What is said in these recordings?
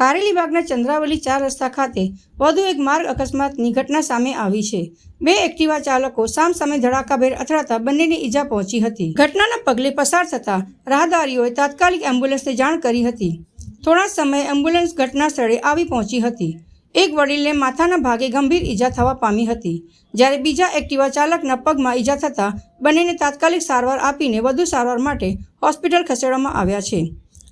કારેલીબાગના ચંદ્રાવલી ચાર રસ્તા ખાતે વધુ એક માર્ગ અકસ્માતની ઘટના સામે આવી છે. બે એક્ટિવા ચાલકો સામસામે ધડાકાભેર અથડાતા બંનેને ઈજા પહોંચી હતી. ઘટનાના પગલે પસાર થતા રાહદારીઓએ તાત્કાલિક એમ્બ્યુલન્સને જાણ કરી હતી. થોડા સમયે એમ્બ્યુલન્સ ઘટના સ્થળે આવી પહોંચી હતી. એક વડીલને માથાના ભાગે ગંભીર ઈજા થવા પામી હતી. જ્યારે બીજા એક્ટિવા ચાલકના પગમાં ઈજા થતાં બંનેને તાત્કાલિક સારવાર આપીને વધુ સારવાર માટે હોસ્પિટલ ખસેડવામાં આવ્યા છે.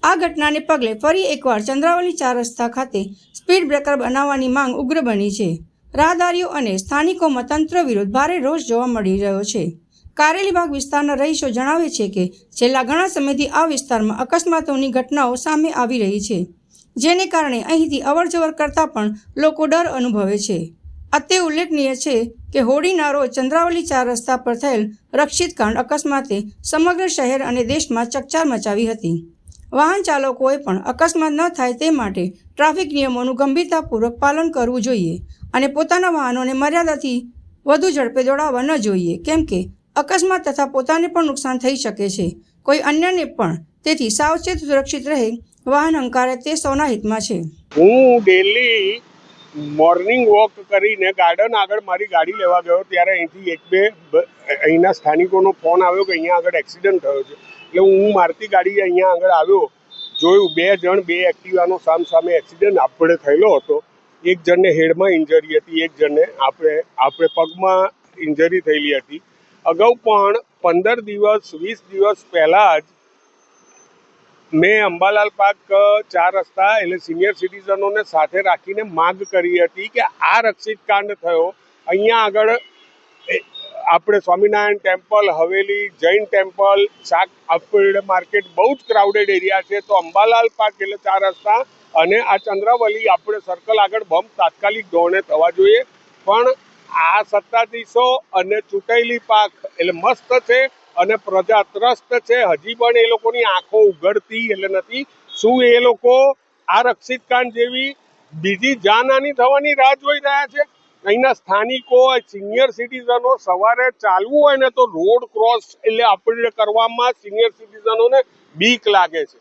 આ ઘટનાને પગલે ફરી એકવાર ચંદ્રાવલી ચાર રસ્તા ખાતે સ્પીડ બ્રેકર બનાવવાની માંગ ઉગ્ર બની છે. રાહદારીઓ અને સ્થાનિકોમાં તંત્ર વિરુદ્ધ ભારે રોષ જોવા મળી રહ્યો છે. કારેલીબાગ વિસ્તારના રહીશો જણાવે છે કે છેલ્લા ઘણા સમયથી આ વિસ્તારમાં અકસ્માતોની ઘટનાઓ સામે આવી રહી છે, જેને કારણે અહીંથી અવરજવર કરતાં પણ લોકો ડર અનુભવે છે. અત્ય ઉલ્લેખનીય છે કે હોળીના રોજ ચંદ્રાવલી ચાર રસ્તા પર થયેલ રક્ષિત કાંડ અકસ્માતે સમગ્ર શહેર અને દેશમાં ચકચાર મચાવી હતી. વાહન ચાલકોએ પણ અકસ્માત ન થાય તે માટે ટ્રાફિક નિયમોનું ગંભીરતાપૂર્વક પાલન કરવું જોઈએ અને પોતાના વાહનોને મર્યાદાથી વધુ ઝડપે દોડાવવા ન જોઈએ. કેમ કે અકસ્માત તથા પોતાને પણ નુકસાન થઈ શકે છે. કોઈ અન્યને પણ તેથી સાવચેત સુરક્ષિત રહે વાહન હંકારે તે સૌના હિતમાં છે. હું ડેલી મોર્નિંગ વોક કરીને ગાર્ડન આગળ મારી ગાડી લેવા ગયો ત્યારે અહીંથી એક બે અહીંના સ્થાનિકોનો ફોન આવ્યો કે અહીંયા આગળ એક્સિડન્ટ થયો છે. એટલે હું મારતી ગાડી અહીંયા આગળ આવ્યો, જોયું બે જણ બે એક્ટિવાનો સામ સામે એક્સિડન્ટ આપણે થયેલો હતો. એક જણને હેડમાં ઇન્જરી હતી, એક જણને આપણે આપણે પગમાં ઇન્જરી થયેલી હતી. અગાઉ પણ પંદર દિવસ, વીસ દિવસ પહેલાં જ મેં અંબાલાલ પાર્ક ચાર રસ્તા એટલે સિનિયર સિટીઝનોને સાથે રાખીને માંગ કરી હતી કે આ રક્ષિત કાંડ થયો. અહીંયા આગળ આપણે સ્વામિનારાયણ ટેમ્પલ, હવેલી જૈન ટેમ્પલ, શાક આપેડ માર્કેટ બહુ જ ક્રાઉડેડ એરિયા છે. તો અંબાલાલ પાર્ક એટલે ચાર રસ્તા અને આ ચંદ્રાવલી આપણે સર્કલ આગળ બમ તાત્કાલિક ધોરણે થવા જોઈએ. પણ આ સત્તાધીશો અને ચૂંટાયેલી પાક એટલે મસ્ત છે. અને પ્રજા ત્રસ્ત છે. હજી પણ એ લોકોની આંખો ઉઘડતી એટલે નથી. શું એ લોકો આ રક્ષિત કાંડ જેવી બીજી જાનહાની થવાની રાહ જોઈ રહ્યા છે? અહીંના સ્થાનિકો, સિનિયર સિટીઝનો સવારે ચાલવું હોય ને તો રોડ ક્રોસ એટલે આપણે કરવામાં સિનિયર સિટીઝનોને બીક લાગે છે.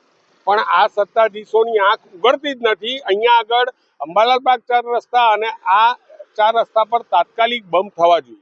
પણ આ સત્તાધીશોની આંખ ઉઘડતી જ નથી. અહીંયા આગળ અંબાલાલ બાગ ચાર રસ્તા અને આ ચાર રસ્તા પર તાત્કાલિક બમ્પ થવા જોઈએ.